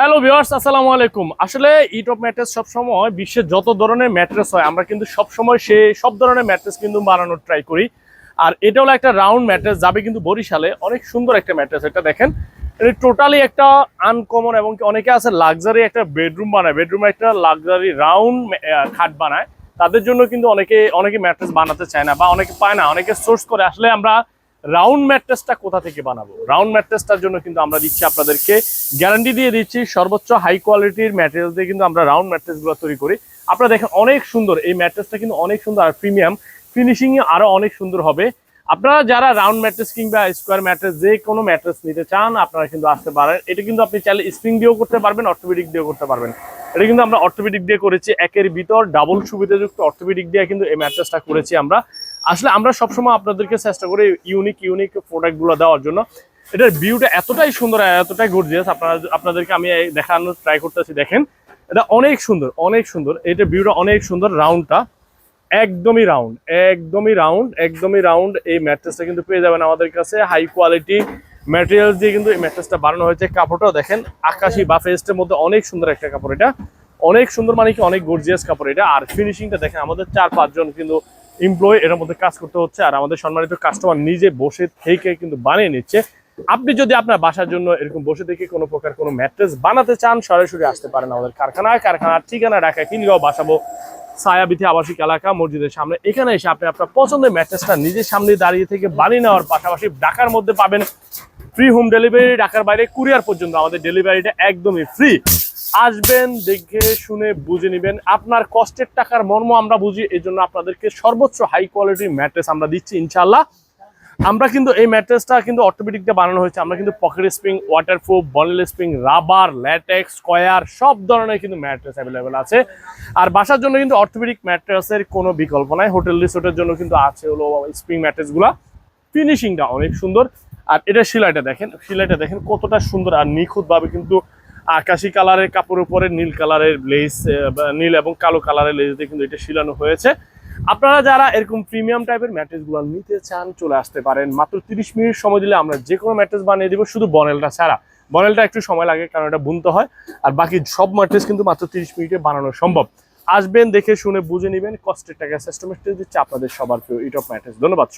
Hello viewers আসসালামু আলাইকুম। আসলে ইটপ ম্যাট্রেস সবসময় বিশ্বের যত ধরনের ম্যাট্রেস হয়, আমরা কিন্তু সবসময় সে সব ধরনের ম্যাট্রেস কিন্তু বানানোর ট্রাই করি। আর এটা হলো একটা রাউন্ড ম্যাট্রেস যাবে কিন্তু বরিশালে। অনেক সুন্দর একটা ম্যাট্রেস এটা দেখেন। এটা টোটালি একটা আনকমন এবং অনেকে আছে লাক্সারি একটা বেডরুম বানায়। বেডরুমে একটা লাক্সারি রাউন্ড খাট বানায়। তাদের জন্য কিন্তু অনেকে অনেকে ম্যাট্রেস বানাতে চায় না বা অনেকে পায় না। অনেকে সোর্স করে। আসলে আমরা রাউন্ড ম্যাট্রেসটা কোথা থেকে বানাবো? রাউন্ড ম্যাট্রেসটার জন্য কিন্তু আমরা দিচ্ছি আপনাদেরকে গ্যারান্টি দিয়ে দিচ্ছি সর্বোচ্চ হাই কোয়ালিটির ম্যাটেরিয়াল দিয়ে কিন্তু আমরা রাউন্ড ম্যাট্রেসগুলো তৈরি করি। আপনারা দেখেন অনেক সুন্দর, এই ম্যাট্রেসটা কিন্তু অনেক সুন্দর আর প্রিমিয়াম ফিনিশিং আরও অনেক সুন্দর হবে। আপনারা যারা রাউন্ড ম্যাট্রেস কিংবা স্কোয়ার ম্যাট্রেস যে কোনো ম্যাট্রেস নিতে চান, আপনারা কিন্তু আসতে পারেন। এটা কিন্তু আপনি চাইলে স্প্রিং দিয়েও করতে পারবেন অর্থোপেডিক দিয়েও করতে পারবেন। এটা কিন্তু আমরা অর্থোপেডিক দিয়ে করেছি, একের ভিতর ডাবল সুবিধাযুক্ত অর্থোপেডিক দিয়ে কিন্তু এই ম্যাট্রেসটা করেছি আমরা। আসলে আমরা সবসময় আপনাদেরকে চেষ্টা করি ইউনিক ইউনিক প্রোডাক্টগুলো দেওয়ার জন্য। এটার ভিউটা এতটাই সুন্দর এতটাই গর্জিয়াস আপনারা আপনাদেরকে আমি দেখানোর ট্রাই করতেছি, দেখেন। এটা অনেক সুন্দর অনেক সুন্দর। এটার ভিউটা অনেক সুন্দর রাউন্ডটা একদমই রাউন্ড একদমই রাউন্ড একদমই রাউন্ড এই ম্যাট্রেসটা কিন্তু পেয়ে যাবেন আমাদের কাছে। হাই কোয়ালিটি ম্যাটেরিয়াল দিয়ে কিন্তু এই ম্যাট্রেসটা বানানো হয়েছে। কাপড়টাও দেখেন, আকাশি বা ফেস্টের মধ্যে অনেক সুন্দর একটা কাপড় এটা। অনেক সুন্দর মানে কি, অনেক গর্জিয়াস কাপড় এটা। আর ফিনিশিংটা দেখেন, আমাদের চার পাঁচজন কিন্তু এমপ্লয় এর মধ্যে কাজ করতে হচ্ছে আর আমাদের সম্মানিত কাস্টমার নিজে বসে থেকে কিন্তু বানিয়ে নিচ্ছে। আপনি যদি আপনার বাসার জন্য এরকম বসে থেকে কোনো প্রকার কোনো ম্যাট্রেস বানাতে চান, সরাসরি আসতে পারেন আমাদের কারখানায়। কারখানার ঠিকানা ঢাকা কিনগাঁও, বাসাবো, ছায়াবিথি আবাসিক এলাকা, মসজিদের সামনে। এখানে এসে আপনি আপনার পছন্দের ম্যাট্রেসটা নিজের সামনে দাঁড়িয়ে থেকে বানিয়ে নেওয়ার পাশাপাশি ঢাকার মধ্যে পাবেন ফ্রি হোম ডেলিভারি ঢাকার বাইরে কুরিয়ার পর্যন্ত আমাদের ডেলিভারিটা একদমই ফ্রি আসবেন, দেখে শুনে বুঝে নেবেন। আপনার কষ্টের টাকার মর্ম আমরা বুঝি এই জন্য আপনাদেরকে সর্বোচ্চ হাই কোয়ালিটির ম্যাট্রেস আমরা দিচ্ছি ইনশাল্লাহ আমরা কিন্তু এই ম্যাট্রেসটা কিন্তু অর্থোপেডিক দিয়ে বানানো হয়েছে। আমরা কিন্তু pocket spring waterproof bonnell spring rubber latex square সব ধরনের কিন্তু ম্যাট্রেস অ্যাভেলেবেল আছে। আর বাসার জন্য কিন্তু অর্থোপেডিক ম্যাট্রেসের কোনো বিকল্প নাই। হোটেল রিসোর্টের জন্য কিন্তু আছে হলো স্প্রিং ম্যাট্রেসগুলা ফিনিশিংটা অনেক সুন্দর। আর এটা সেলাইটা দেখেন সেলাইটা দেখেন কতটা সুন্দর আর নিখুঁতভাবে কিন্তু আকাশি কালারের কাপড়ের উপরে নীল কালারের লেস নীল এবং কালো কালারের লেস দিয়ে কিন্তু এটা শিলানো হয়েছে। আপনারা যারা এরকম প্রিমিয়াম টাইপের ম্যাট্রেসগুলো নিতে চান, চলে আসতে পারেন। মাত্র তিরিশ মিনিট সময় দিলে আমরা যে কোনো ম্যাট্রেস বানিয়ে দিব, শুধু বনেলটা ছাড়া। বনেলটা একটু সময় লাগে, কারণ এটা বুনতে হয়। আর বাকি সব ম্যাট্রেস কিন্তু মাত্র তিরিশ মিনিটে বানানো সম্ভব। আসবেন, দেখে শুনে বুঝে নেবেন। কষ্টের টাকা দিচ্ছে আপনাদের সবার প্রিয় ইটপ ম্যাট্রেস ধন্যবাদ